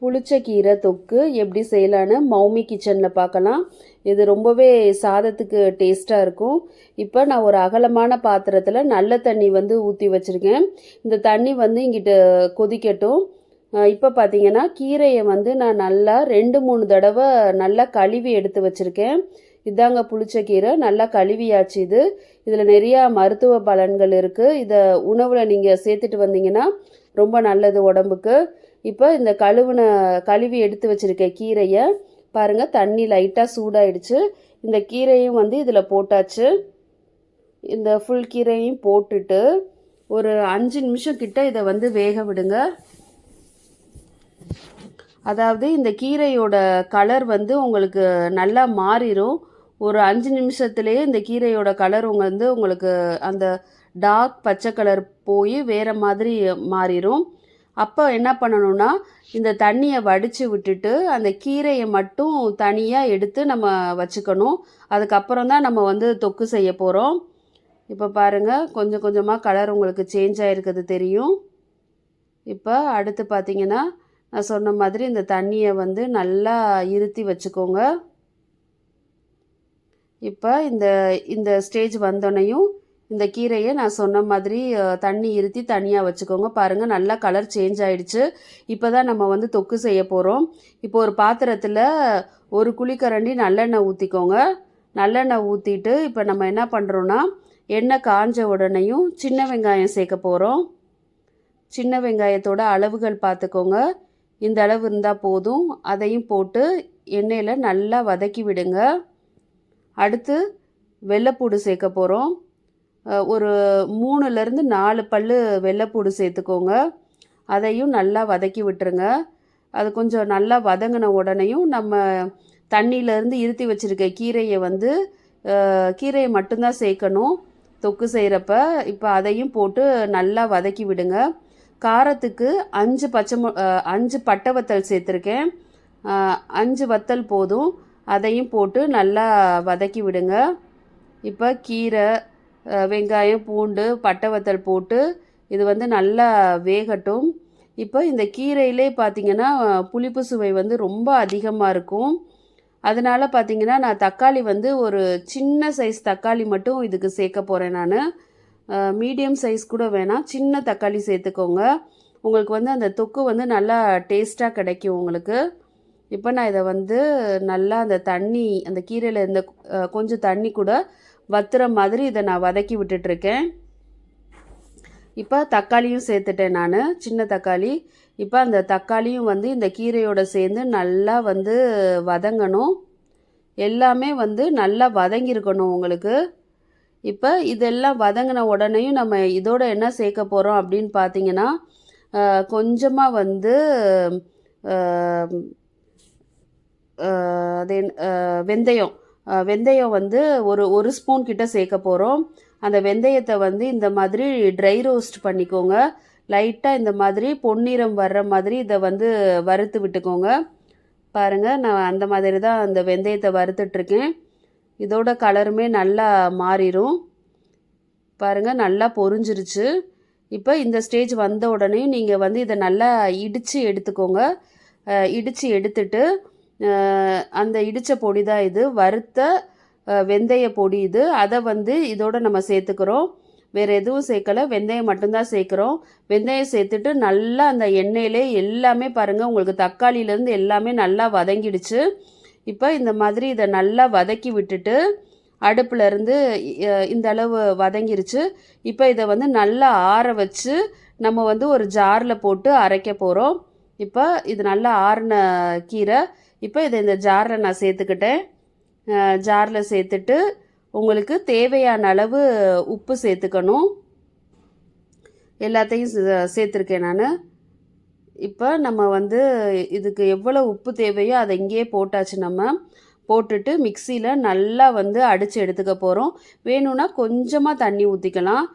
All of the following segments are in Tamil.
புளிச்ச கீரை தொக்கு எப்படி செய்யலான்னு மௌமி கிச்சனில் பார்க்கலாம். இது ரொம்பவே சாதத்துக்கு டேஸ்ட்டாக இருக்கும். இப்போ நான் ஒரு அகலமான பாத்திரத்தில் நல்ல தண்ணி வந்து ஊற்றி வச்சுருக்கேன். இந்த தண்ணி வந்து இங்கிட்ட கொதிக்கட்டும். இப்போ பார்த்தீங்கன்னா கீரையை வந்து நான் நல்லா ரெண்டு மூணு தடவை நல்லா கழுவி எடுத்து வச்சுருக்கேன். இதாங்க புளிச்ச கீரை. நல்லா கழுவியாச்சு இது. இதில் நிறையா மருத்துவ பலன்கள் இருக்குது இதை உணவில் நீங்கள் சேர்த்துட்டு வந்தீங்கன்னா ரொம்ப நல்லது உடம்புக்கு. இப்போ இந்த கழுவுன கழுவி எடுத்து வச்சுருக்க கீரையை பாருங்கள் தண்ணி லைட்டாக சூடாயிடுச்சு. இந்த கீரையும் வந்து இதில் போட்டாச்சு. இந்த ஃபுல் கீரையும் போட்டுட்டு ஒரு அஞ்சு நிமிஷம் கிட்ட இதை வந்து வேக விடுங்க. அதாவது இந்த கீரையோட கலர் வந்து உங்களுக்கு நல்லா மாறிடும் ஒரு அஞ்சு நிமிஷத்துலேயே இந்த கீரையோட கலர் உங்க வந்து உங்களுக்கு அந்த டார்க் பச்சை கலர் போய் வேறு மாதிரி மாறிடும் அப்போ என்ன பண்ணணும்னா இந்த தண்ணியை வடித்து விட்டுட்டு அந்த கீரையை மட்டும் தனியாக எடுத்து நம்ம வச்சுக்கணும். அதுக்கப்புறம் தான் நம்ம வந்து தொக்கு செய்ய போகிறோம் இப்போ பாருங்கள் கொஞ்சம் கொஞ்சமாக கலர் உங்களுக்கு சேஞ்ச் ஆகிருக்கிறது தெரியும். இப்போ அடுத்து பார்த்தீங்கன்னா நான் சொன்ன மாதிரி இந்த தண்ணியை வந்து நல்லா இருத்தி வச்சுக்கோங்க. இப்போ இந்த இந்த ஸ்டேஜ் வந்தோடனையும் இந்த கீரையை நான் சொன்ன மாதிரி தண்ணி இருத்தி தனியாக வச்சுக்கோங்க. பாருங்கள் நல்லா கலர் சேஞ்ச் ஆகிடுச்சு இப்போ தான் நம்ம வந்து தொக்கு செய்ய போகிறோம் இப்போ ஒரு பாத்திரத்தில் ஒரு குழிக்கரண்டி நல்லெண்ணெய் ஊற்றிக்கோங்க நல்லெண்ணெய் ஊற்றிட்டு இப்போ நம்ம என்ன பண்ணுறோன்னா எண்ணெய் காஞ்ச உடனேயும் சின்ன வெங்காயம் சேர்க்க போகிறோம் சின்ன வெங்காயத்தோட அளவுகள் பார்த்துக்கோங்க இந்த அளவு இருந்தால் போதும். அதையும் போட்டு எண்ணெயில் நல்லா வதக்கி விடுங்க. அடுத்து வெள்ளைப்பூடு சேர்க்க போகிறோம் ஒரு மூணுலேருந்து நாலு பல்லு வெள்ளைப்பூடு சேர்த்துக்கோங்க. அதையும் நல்லா வதக்கி விட்டுருங்க. அது கொஞ்சம் நல்லா வதங்கின உடனேயும் நம்ம தண்ணியிலேருந்து இருத்தி வச்சுருக்க கீரையை வந்து கீரையை மட்டும்தான் சேர்க்கணும். தொக்கு செய்கிறப்ப இப்போ அதையும் போட்டு நல்லா வதக்கி விடுங்க. காரத்துக்கு அஞ்சு பச்சை அஞ்சு பட்டை வத்தல் சேர்த்துருக்கேன். அஞ்சு வத்தல் போதும். அதையும் போட்டு நல்லா வதக்கி விடுங்க. இப்போ கீரை வெங்காயம் பூண்டு பட்டை வத்தல் போட்டு இது வந்து நல்லா வேகட்டும். இப்போ இந்த கீரையிலே பார்த்திங்கன்னா புளிப்பு சுவை வந்து ரொம்ப அதிகமாக இருக்கும். அதனால் பார்த்திங்கன்னா நான் தக்காளி வந்து ஒரு சின்ன சைஸ் தக்காளி மட்டும் இதுக்கு சேர்க்க போகிறேன் நான். மீடியம் சைஸ் கூட வேணாம் சின்ன தக்காளி சேர்த்துக்கோங்க. உங்களுக்கு வந்து அந்த தொக்கு வந்து நல்லா டேஸ்ட்டாக கிடைக்கும் உங்களுக்கு. இப்போ நான் இதை வந்து நல்லா அந்த தண்ணி அந்த கீரையில் இருந்த கொஞ்சம் தண்ணி கூட வத்துற மாதிரி இதை நான் வதக்கி விட்டுட்ருக்கேன். இப்போ தக்காளியும் சேர்த்துட்டேன் நான் சின்ன தக்காளி. இப்போ அந்த தக்காளியும் வந்து இந்த கீரையோட சேர்ந்து நல்லா வந்து வதங்கணும். எல்லாமே வந்து நல்லா வதங்கியிருக்கணும் உங்களுக்கு. இப்போ இதெல்லாம் வதங்கின உடனேயும் நம்ம இதோட என்ன சேர்க்க போகிறோம் அப்படின்னு பார்த்தீங்கன்னா கொஞ்சமாக வந்து அது வெந்தயம். வெந்தயம் வந்து ஒரு ஒரு ஸ்பூன் கிட்ட சேர்க்க போகிறோம் அந்த வெந்தயத்தை வந்து இந்த மாதிரி ட்ரை ரோஸ்ட் பண்ணிக்கோங்க. லைட்டாக இந்த மாதிரி பொன்னிறம் வர்ற மாதிரி இதை வந்து வறுத்து விட்டுக்கோங்க. பாருங்கள் நான் அந்த மாதிரி தான் அந்த வெந்தயத்தை வறுத்துட்ருக்கேன் இதோட கலருமே நல்லா மாறிடும் பாருங்கள் நல்லா பொறிஞ்சிருச்சு இப்போ இந்த ஸ்டேஜ் வந்த உடனே நீங்கள் வந்து இதை நல்லா இடித்து எடுத்துக்கோங்க. இடித்து எடுத்துட்டு அந்த இடித்த பொடி தான் இது. வறுத்த வெந்தய பொடி இது. அதை வந்து இதோடு நம்ம சேர்த்துக்கிறோம். வேறு எதுவும் சேர்க்கல. வெந்தயம் மட்டும்தான் சேர்க்குறோம். வெந்தயம் சேர்த்துட்டு நல்லா அந்த எண்ணெயிலே எல்லாமே பாருங்கள் உங்களுக்கு தக்காளியிலேருந்து எல்லாமே நல்லா வதங்கிடுச்சு. இப்போ இந்த மாதிரி இதை நல்லா வதக்கி விட்டுட்டு அடுப்புல இருந்து இந்த அளவு வதங்கிருச்சு. இப்போ இதை வந்து நல்லா ஆற வச்சு நம்ம வந்து ஒரு ஜாரில் போட்டு அரைக்க போகிறோம் இப்போ இது நல்லா ஆறின கீரை இப்போ இதை இந்த ஜாரில் நான் சேர்த்துக்கிட்டேன். ஜாரில் சேர்த்துட்டு உங்களுக்கு தேவையான அளவு உப்பு சேர்த்துக்கணும். எல்லாத்தையும் சே- சேர்த்துருக்கேன் நான். இப்போ நம்ம வந்து இதுக்கு எவ்வளோ உப்பு தேவையோ அதை இங்கேயே போட்டாச்சு நம்ம. போட்டுட்டு மிக்சியில் நல்லா வந்து அடித்து எடுத்துக்க போகிறோம் வேணும்னா கொஞ்சமாக தண்ணி ஊற்றிக்கலாம்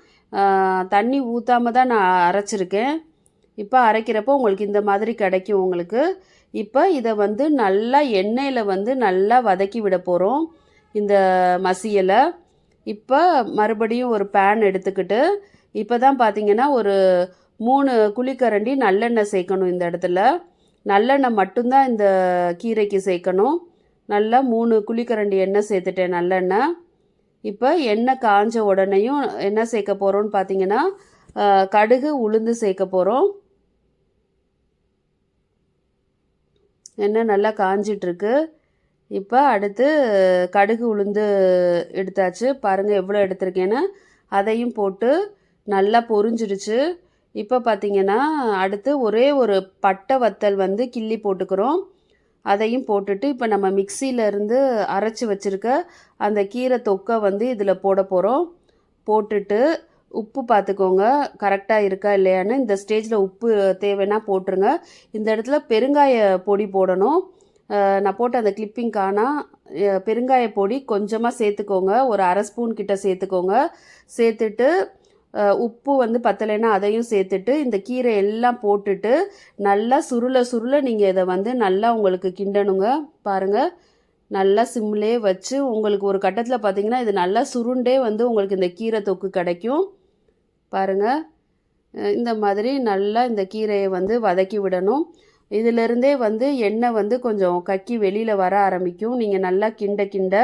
தண்ணி ஊற்றாம தான் நான் அரைச்சிருக்கேன். இப்போ அரைக்கிறப்போ உங்களுக்கு இந்த மாதிரி கிடைக்கும் உங்களுக்கு. இப்போ இதை வந்து நல்லா எண்ணெயில் வந்து நல்லா வதக்கி விட போகிறோம் இந்த மசியலை. இப்போ மறுபடியும் ஒரு பேன் எடுத்துக்கிட்டு இப்போ தான் பார்த்தீங்கன்னா ஒரு மூணு குழிக்கரண்டி நல்லெண்ணெய் சேர்க்கணும் இந்த இடத்துல. நல்லெண்ணெய் மட்டும்தான் இந்த கீரைக்கு சேர்க்கணும். நல்லா மூணு குழிக்கரண்டி எண்ணெய் சேர்த்துட்டேன் நல்லெண்ணெய். இப்போ எண்ணெய் காஞ்ச உடனேயும் என்ன சேர்க்க போகிறோன்னு பார்த்தீங்கன்னா கடுகு உளுந்து சேர்க்க போகிறோம் எண்ணெய் நல்லா காஞ்சிட்ருக்கு. இப்போ அடுத்து கடுகு உளுந்து எடுத்தாச்சு. பாருங்கள் எவ்வளோ எடுத்திருக்கேன்னு. அதையும் போட்டு நல்லா பொரிஞ்சிடுச்சு இப்போ பார்த்தீங்கன்னா அடுத்து ஒரே ஒரு பட்டை வத்தல் வந்து கிள்ளி போட்டுக்கிறோம். அதையும் போட்டுட்டு இப்போ நம்ம மிக்சியிலேருந்து அரைச்சி வச்சுருக்க அந்த கீரை தொக்கை வந்து இதில் போட போகிறோம் போட்டுட்டு உப்பு பார்த்துக்கோங்க கரெக்டாக இருக்கா இல்லையான்னு இந்த ஸ்டேஜில் உப்பு தேவைன்னா போட்டுருங்க. இந்த இடத்துல பெருங்காய பொடி போடணும். நான் போட்ட அந்த கிளிப்பிங் காணா பெருங்காய பொடி கொஞ்சமாக சேர்த்துக்கோங்க. ஒரு அரை ஸ்பூன் கிட்ட சேர்த்துக்கோங்க. சேர்த்துட்டு உப்பு வந்து பத்தலைன்னா அதையும் சேர்த்துட்டு இந்த கீரை எல்லாம் போட்டுட்டு நல்லா சுருள சுருள நீங்கள் இதை வந்து நல்லா உங்களுக்கு கிண்டணுங்க. பாருங்கள் நல்லா சிம்லே வச்சு உங்களுக்கு ஒரு கட்டத்தில் பார்த்தீங்கன்னா இது நல்லா சுருண்டே வந்து உங்களுக்கு இந்த கீரை தொக்கு கிடைக்கும். பாருங்கள் இந்த மாதிரி நல்லா இந்த கீரையை வந்து வதக்கி விடணும். இதிலிருந்தே வந்து எண்ணெய் வந்து கொஞ்சம் கக்கி வெளியில் வர ஆரம்பிக்கும். நீங்கள் நல்லா கிண்ட கிண்ட.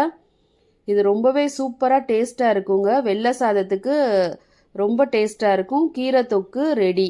இது ரொம்பவே சூப்பராக டேஸ்ட்டாக இருக்குங்க. வெள்ளை சாதத்துக்கு ரொம்ப டேஸ்ட்டாக இருக்கும். கீரை தொக்கு ரெடி.